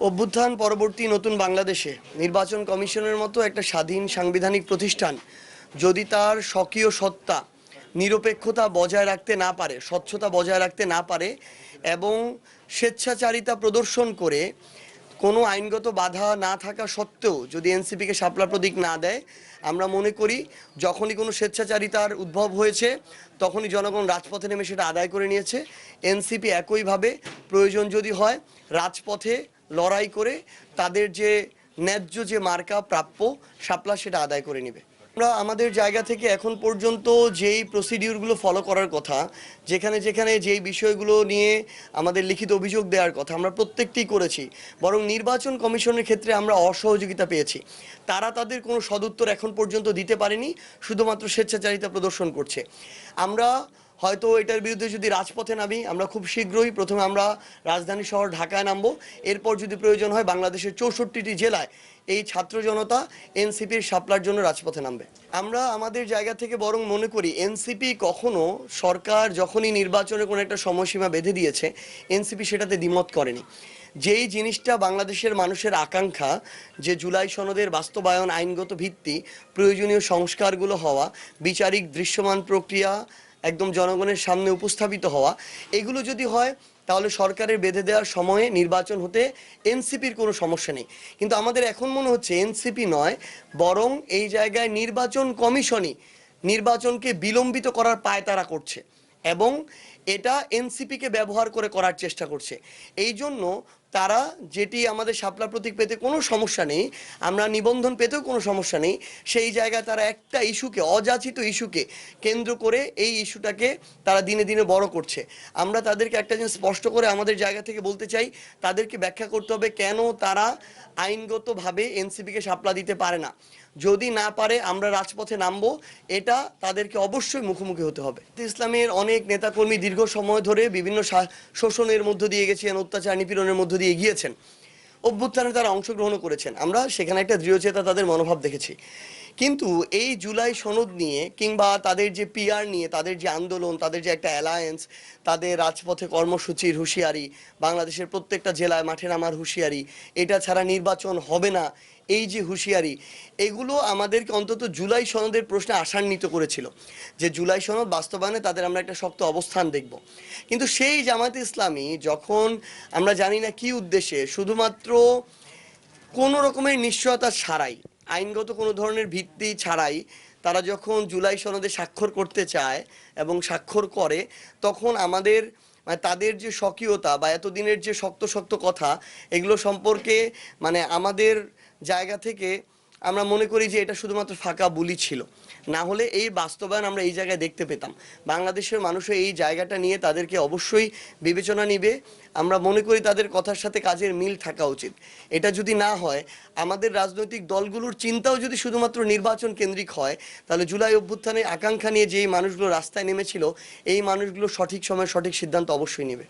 অভ্যুত্থান পরবর্তী নতুন বাংলাদেশে। নির্বাচন কমিশনের মতো একটা স্বাধীন সাংবিধানিক প্রতিষ্ঠান, যদি তার স্বকীয় সত্তা নিরপেক্ষতা বজায় রাখতে না পারে, স্বচ্ছতা বজায় রাখতে না পারে এবং স্বেচ্ছাচারিতা প্রদর্শন করে কোনো আইনগত বাধা না থাকা সত্ত্বেও যদি এনসিপিকে সাপলা প্রতীক না দেয়, আমরা মনে করি যখনই কোনো স্বেচ্ছাচারিতার উদ্ভব হয়েছে, তখনই জনগণ রাজপথে নেমে সেটা আদায় করে নিয়েছে। এনসিপি একইভাবে প্রয়োজন যদি হয়, রাজপথে লড়াই করে তাদের যে ন্যায্য যে মার্কা প্রাপ্য, সাপলা সেটা আদায় করে নেবে। আমরা আমাদের জায়গা থেকে এখন পর্যন্ত যেই প্রসিডিউরগুলো ফলো করার কথা, যেখানে যেখানে যেই বিষয়গুলো নিয়ে আমাদের লিখিত অভিযোগ দেওয়ার কথা আমরা প্রত্যেকটি করেছি, বরং নির্বাচন কমিশনের ক্ষেত্রে আমরা অসহযোগিতা পেয়েছি। তারা তাদের কোনো সদুত্তর এখন পর্যন্ত দিতে পারেনি, শুধুমাত্র স্বেচ্ছাচারিতা প্রদর্শন করছে। আমরা হয়তো এটার বিরুদ্ধে যদি রাজপথে নামি, আমরা খুব শীঘ্রই প্রথমে আমরা রাজধানী শহর ঢাকায় নামবো। এরপর যদি প্রয়োজন হয় বাংলাদেশের চৌষট্টিটি জেলায় এই ছাত্র জনতা এনসিপির সাপলার জন্য রাজপথে নামবে। আমরা আমাদের জায়গা থেকে বরং মনে করি, এনসিপি কখনো সরকার যখনই নির্বাচনে কোনো একটা সময়সীমা বেঁধে দিয়েছে, এনসিপি সেটাতে দ্বিমত করেনি। যেই জিনিসটা বাংলাদেশের মানুষের আকাঙ্ক্ষা, যে জুলাই সনদের বাস্তবায়ন আইনগত ভিত্তি, প্রয়োজনীয় সংস্কারগুলো হওয়া, বিচারিক দৃশ্যমান প্রক্রিয়া একদম জনগণের সামনে উপস্থাপিত হওয়া। এগুলো যদি হয়, তাহলে সরকারের বেঁধে দেওয়ার সময়ে নির্বাচন হতে এনসিপির কোনো সমস্যা নেই। কিন্তু আমাদের এখন মনে হচ্ছে এনসিপি নয়, বরং এই জায়গায় নির্বাচন কমিশনই নির্বাচনকে বিলম্বিত করার পায়তারা করছে এবং এটা এনসিপিকে ব্যবহার করে করার চেষ্টা করছে। এই জন্য তারা যেটি আমাদের শাপলা প্রতীক পেতে কোনো সমস্যা নেই, আমরা নিবন্ধন পেতেও কোনো সমস্যা নেই, সেই জায়গায় তারা একটা ইস্যুকে, অযাচিত ইস্যুকে কেন্দ্র করে এই ইস্যুটাকে তারা দিনে দিনে বড় করছে। আমরা তাদেরকে একটা জিনিস স্পষ্ট করে আমাদের জায়গা থেকে বলতে চাই, তাদেরকে ব্যাখ্যা করতে হবে কেন তারা আইনগতভাবে এনসিপিকে শাপলা দিতে পারে না। যদি না পারে, আমরা রাজপথে নামবো, এটা তাদেরকে অবশ্যই মুখোমুখি হতে হবে। ইসলামের অনেক নেতাকর্মী দীর্ঘ সময় ধরে বিভিন্ন শোষণের মধ্য দিয়ে গেছেন, অত্যাচার নিপীড়নের মধ্য দিয়ে গিয়েছেন। অভ্যুত্থানে তারা অংশগ্রহণও করেছেন। আমরা সেখানে একটা দৃঢ়চেতা তাদের মনোভাব দেখেছি। কিন্তু এই জুলাই সনদ নিয়ে কিংবা তাদের যে পিআর নিয়ে, তাদের যে আন্দোলন, তাদের যে একটা অ্যালায়েন্স তাদের রাজপথে কর্মসূচির হুঁশিয়ারি, বাংলাদেশের প্রত্যেকটা জেলায় মাঠে নামার হুঁশিয়ারি, এটা ছাড়া নির্বাচন হবে না, এই যে হুঁশিয়ারি, এগুলো আমাদেরকে অন্তত জুলাই সনদের প্রশ্নে আশান্বিত করেছিল যে জুলাই সনদ বাস্তবায়নে তাদের আমরা একটা শক্ত অবস্থান দেখব। কিন্তু সেই জামাতে ইসলামী যখন আমরা জানি না কি উদ্দেশ্যে, শুধুমাত্র কোনো রকমের নিশ্চয়তা ছাড়াই আইনগত কোনো ধরনের ভিত্তি ছাড়াই তারা যখন জুলাই সনদে স্বাক্ষর করতে চায় এবং স্বাক্ষর করে, তখন আমাদের মানে তাদের যে স্বকীয়তা বা এতদিনের যে শক্ত শক্ত কথা, এগুলো সম্পর্কে মানে আমাদের জায়গা থেকে আমরা মনে করি যে এটা শুধুমাত্র ফাঁকা বুলি ছিল। না হলে এই বাস্তবায়ন আমরা এই জায়গায় দেখতে পেতাম। বাংলাদেশের মানুষের এই জায়গাটা নিয়ে তাদেরকে অবশ্যই বিবেচনা নিবে। আমরা মনে করি তাদের কথার সাথে কাজের মিল থাকা উচিত। এটা যদি না হয়, আমাদের রাজনৈতিক দলগুলোর চিন্তাও যদি শুধুমাত্র নির্বাচন কেন্দ্রিক হয়, তাহলে জুলাই অভ্যুত্থানের আকাঙ্ক্ষা নিয়ে যেই মানুষগুলো রাস্তায় নেমেছিল, এই মানুষগুলো সঠিক সময়ে সঠিক সিদ্ধান্ত অবশ্যই নেবে।